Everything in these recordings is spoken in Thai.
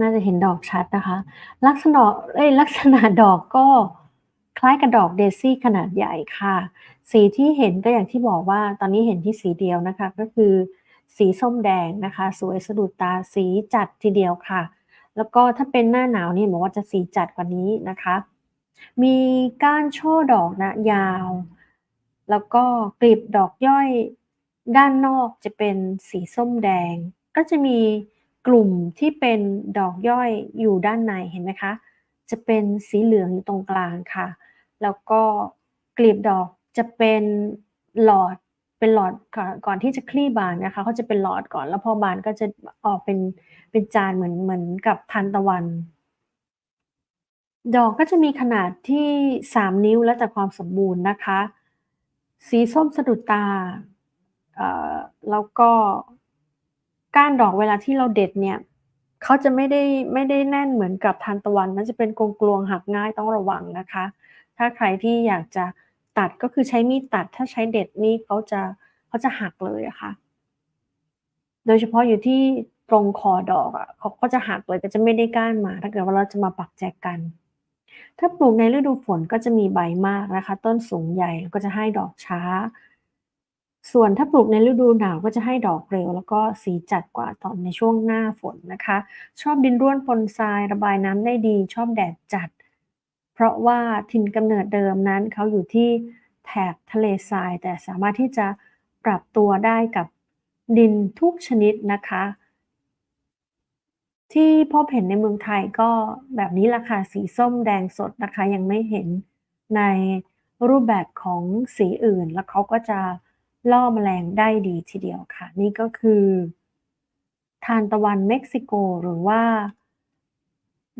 น่าจะเห็นดอกชัดนะคะ ลักษณะเอ้ยลักษณะดอกก็คล้ายกับดอกเดซี่ขนาดใหญ่ค่ะ สีที่เห็นก็อย่างที่บอกว่าตอนนี้เห็นที่สีเดียวนะคะ ก็คือสีส้มแดงนะคะ สวยสะดุดตาสีจัดทีเดียวค่ะ แล้วก็ถ้าเป็นหน้าหนาวนี่บอกว่าจะสีจัดกว่านี้นะคะ มีก้านช่อดอกนะยาว แล้วก็กลีบดอกย่อยด้านนอกจะเป็นสีส้มแดง ก็จะมี กลุ่มที่เป็นดอกย่อยอยู่ด้านในเห็นไหมคะ จะเป็นสีเหลืองอยู่ตรงกลางค่ะ แล้วก็กลีบดอกจะเป็นหลอดเป็นหลอดก่อนที่จะคลี่บานนะคะเขาจะเป็นหลอดก่อนแล้วพอบานก็จะออกเป็นเป็นจานเหมือนเหมือนกับทานตะวัน ดอกก็จะมีขนาดที่ 3 นิ้วแล้วแต่ความสมบูรณ์นะคะ สีส้มสะดุดตาแล้วก็ ก้านดอกเวลาที่เราเด็ดเนี่ยเขาจะไม่ได้ไม่ได้แน่นเหมือนกับทานตะวันมันจะเป็นกลวงๆหักง่ายต้องระวังนะคะ ถ้าใครที่อยากจะตัดก็คือใช้มีดตัด ถ้าใช้เด็ดนี่เขาจะเขาจะหักเลยอะค่ะ โดยเฉพาะอยู่ที่ตรงคอดอกอะเขาก็จะหักเลยก็จะไม่ได้ก้านมา ถ้าเกิดว่าเราจะมาปักแจกกัน ถ้าปลูกในฤดูฝนก็จะมีใบมากนะคะ ต้นสูงใหญ่แล้วก็จะให้ดอกช้า ส่วนถ้าปลูกในฤดูหนาวก็จะให้ดอกเร็ว แล้วก็สีจัดกว่าตอนในช่วงหน้าฝนนะคะ ชอบดินร่วนปนทรายระบายน้ำได้ดี ชอบแดดจัด เพราะว่าถิ่นกำเนิดเดิมนั้นเขาอยู่ที่แถบทะเลทราย แต่สามารถที่จะปรับตัวได้กับดินทุกชนิดนะคะ ที่พบเห็นในเมืองไทยก็แบบนี้ละค่ะสีส้มแดงสดนะคะ ยังไม่เห็นในรูปแบบของสีอื่นแล้วเขาก็จะ ล่อแมลงได้ดีทีเดียวค่ะ นี่ก็คือทานตะวันเม็กซิโกหรือว่า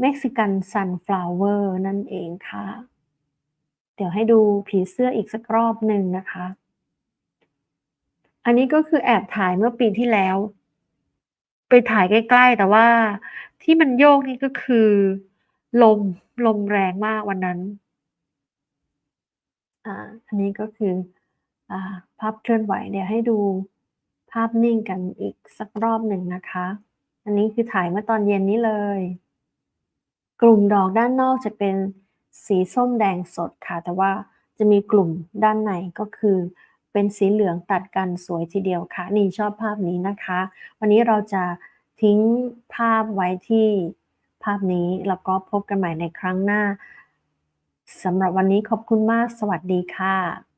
เม็กซิกันซันฟลาวเวอร์นั่นเองค่ะ เดี๋ยวให้ดูผีเสื้ออีกสักรอบหนึ่งนะคะ อันนี้ก็คือแอบถ่ายเมื่อปีที่แล้ว ไปถ่ายใกล้ ๆ แต่ว่าที่มันโยกนี่ก็คือ ลมลมแรงมากวันนั้น อ่า อันนี้ก็คือ ภาพเคลื่อนไหวเดี๋ยวให้ดูภาพนิ่งกันอีกสักรอบหนึ่งนะคะ อันนี้คือถ่ายเมื่อตอนเย็นนี้เลย กลุ่มดอกด้านนอกจะเป็นสีส้มแดงสดค่ะ แต่ว่าจะมีกลุ่มด้านในก็คือ เป็นสีเหลืองตัดกันสวยทีเดียวค่ะ นี่ชอบภาพนี้นะคะ วันนี้เราจะทิ้งภาพไว้ที่ภาพนี้แล้วก็พบกันใหม่ในครั้งหน้าสำหรับวันนี้ขอบคุณมาก สวัสดีค่ะ